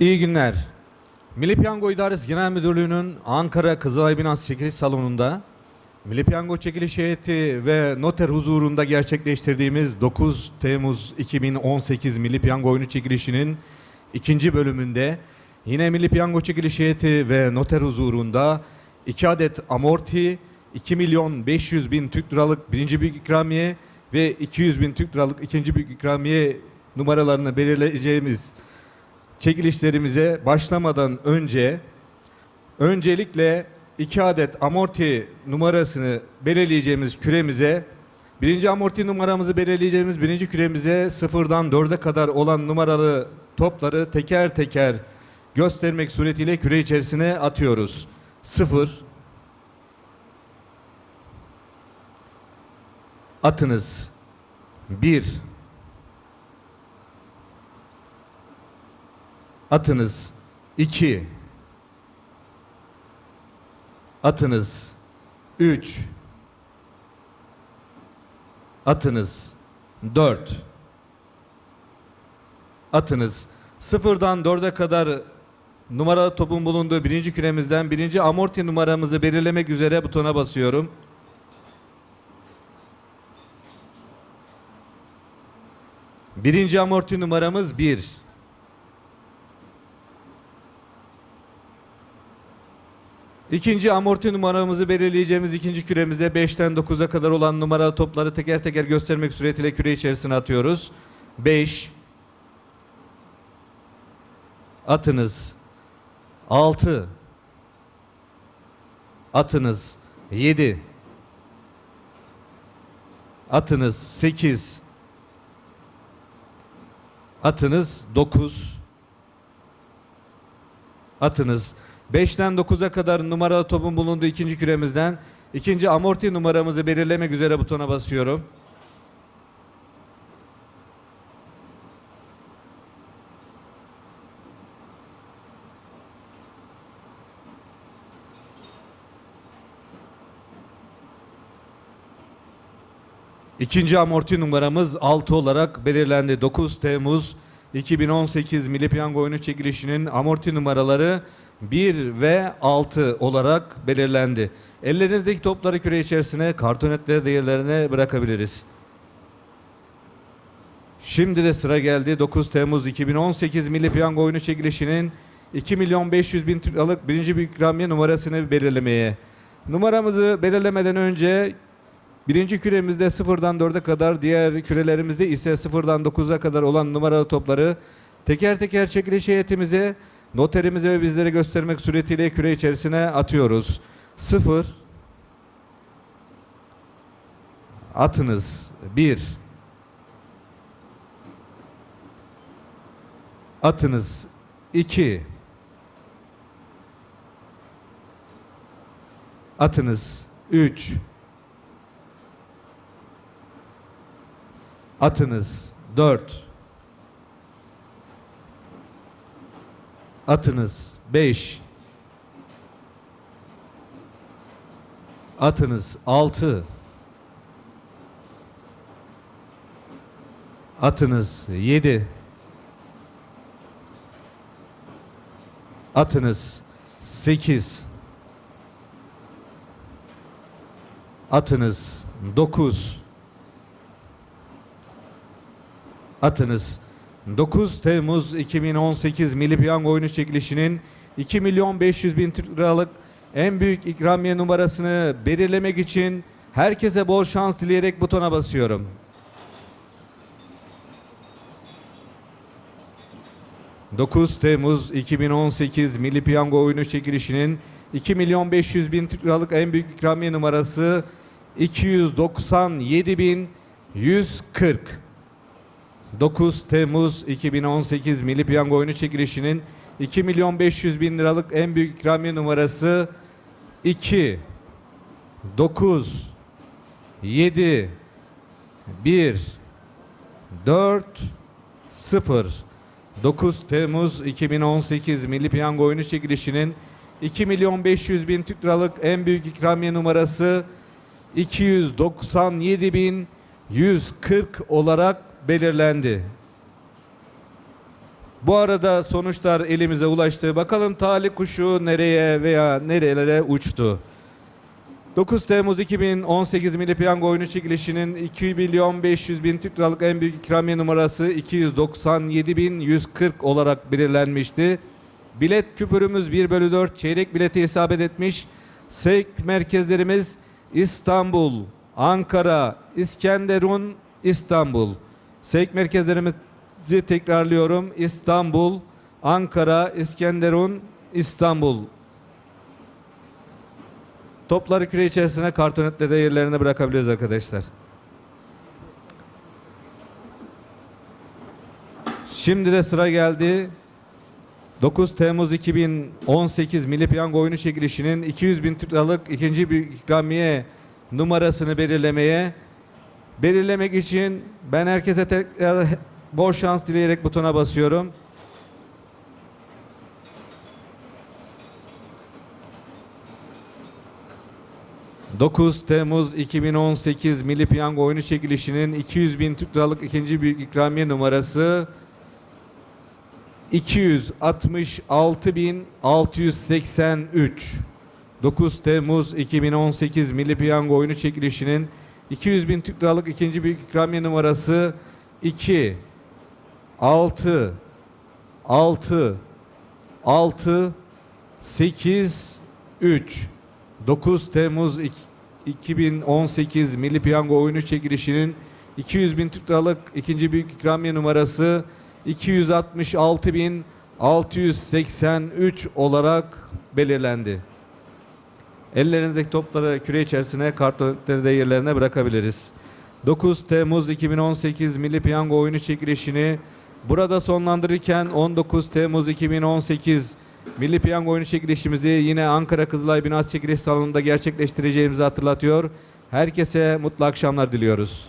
İyi günler. Milli Piyango İdaresi Genel Müdürlüğü'nün Ankara Kızılay Binası Çekiliş Salonu'nda Milli Piyango Çekiliş Heyeti ve noter huzurunda gerçekleştirdiğimiz 9 Temmuz 2018 Milli Piyango Oyunu Çekilişi'nin ikinci bölümünde yine Milli Piyango Çekiliş Heyeti ve noter huzurunda 2 adet amorti, 2 milyon 500 bin Türk liralık birinci büyük ikramiye ve 200 bin Türk liralık ikinci büyük ikramiye numaralarını belirleyeceğimiz çekilişlerimize başlamadan önce öncelikle iki adet amorti numarasını belirleyeceğimiz küremize birinci amorti numaramızı belirleyeceğimiz birinci küremize sıfırdan dörde kadar olan numaralı topları teker teker göstermek suretiyle küre içerisine atıyoruz. Sıfır. Atınız. Bir Atınız 2 Atınız 3 Atınız 4 Atınız sıfırdan 4'e kadar numaralı topun bulunduğu birinci küremizden birinci amorti numaramızı belirlemek üzere butona basıyorum. Birinci amorti numaramız 1. İkinci amorti numaramızı belirleyeceğimiz ikinci küremize 5'ten 9'a kadar olan numaralı topları teker teker göstermek suretiyle küre içerisine atıyoruz. 5 Atınız. 6 Atınız. 7 Atınız. 8 Atınız. 9 Atınız 5'ten 9'a kadar numaralı topun bulunduğu ikinci küremizden ikinci amorti numaramızı belirlemek üzere butona basıyorum. İkinci amorti numaramız 6 olarak belirlendi. 9 Temmuz 2018 Milli Piyango oyunu çekilişinin amorti numaraları 1 ve 6 olarak belirlendi. Ellerinizdeki topları küre içerisine kartonetle değerlerine bırakabiliriz. Şimdi de sıra geldi 9 Temmuz 2018 Milli Piyango oyunu çekilişinin 2 milyon 500 bin liralık birinci büyük ikramiye numarasını belirlemeye. Numaramızı belirlemeden önce birinci küremizde sıfırdan 4'e kadar diğer kürelerimizde ise sıfırdan 9'a kadar olan numaralı topları teker teker çekiliş heyetimize noterimize ve bizlere göstermek suretiyle küre içerisine atıyoruz. Sıfır. Atınız. Bir. Atınız. İki. Atınız. Üç. Atınız. Dört atınız. 5 atınız. 6 atınız. 7 atınız. 8 atınız. 9 atınız 9 Temmuz 2018 Milli Piyango oyunu çekilişinin 2 milyon 500 bin liralık en büyük ikramiye numarasını belirlemek için herkese bol şans dileyerek butona basıyorum. ...9 Temmuz 2018 Milli Piyango oyunu çekilişinin 2 milyon 500 bin liralık en büyük ikramiye numarası 297 bin 140. 9 Temmuz 2018 Milli Piyango oyunu çekilişinin 2 milyon 500 bin liralık en büyük ikramiye numarası 2 9 7 1 4 0 9 Temmuz 2018 Milli Piyango oyunu çekilişinin 2 milyon 500 bin Türk liralık en büyük ikramiye numarası 297 bin 140 olarak belirlendi. Bu arada sonuçlar elimize ulaştı. Bakalım talih kuşu nereye veya nerelere uçtu. 9 Temmuz 2018 Milli Piyango oyunu çekilişinin 2 milyon 500 bin Türk liralık en büyük ikramiye numarası 297 bin 140 olarak belirlenmişti. Bilet küpürümüz 1 bölü 4 çeyrek bileti isabet etmiş. Sevk merkezlerimiz İstanbul, Ankara, İskenderun, İstanbul. Sevk merkezlerimizi tekrarlıyorum. İstanbul, Ankara, İskenderun, İstanbul. Topları küre içerisine kartonetle de yerlerine bırakabiliriz arkadaşlar. Şimdi de sıra geldi. 9 Temmuz 2018 Milli Piyango oyunu çekilişinin 200 bin liralık ikinci büyük ikramiye numarasını belirlemeye. Belirlemek için ben herkese tekrar bol şans dileyerek butona basıyorum. ...9 Temmuz 2018 Milli Piyango oyunu çekilişinin 200 bin Türk liralık ikinci büyük ikramiye numarası 266.683 9 Temmuz 2018 Milli Piyango oyunu çekilişinin 200 bin Türk liralık ikinci büyük ikramiye numarası 2 6 6 6 8 3 9 Temmuz ik- 2018 Milli Piyango oyunu çekilişinin 200 bin Türk liralık ikinci büyük ikramiye numarası 266.683 olarak belirlendi. Ellerinizdeki topları küre içerisine kartonetleri de yerlerine bırakabiliriz. 9 Temmuz 2018 Milli Piyango oyunu çekilişini burada sonlandırırken 19 Temmuz 2018 Milli Piyango oyunu çekilişimizi yine Ankara Kızılay Binası Çekiliş Salonu'nda gerçekleştireceğimizi hatırlatıyor. Herkese mutlu akşamlar diliyoruz.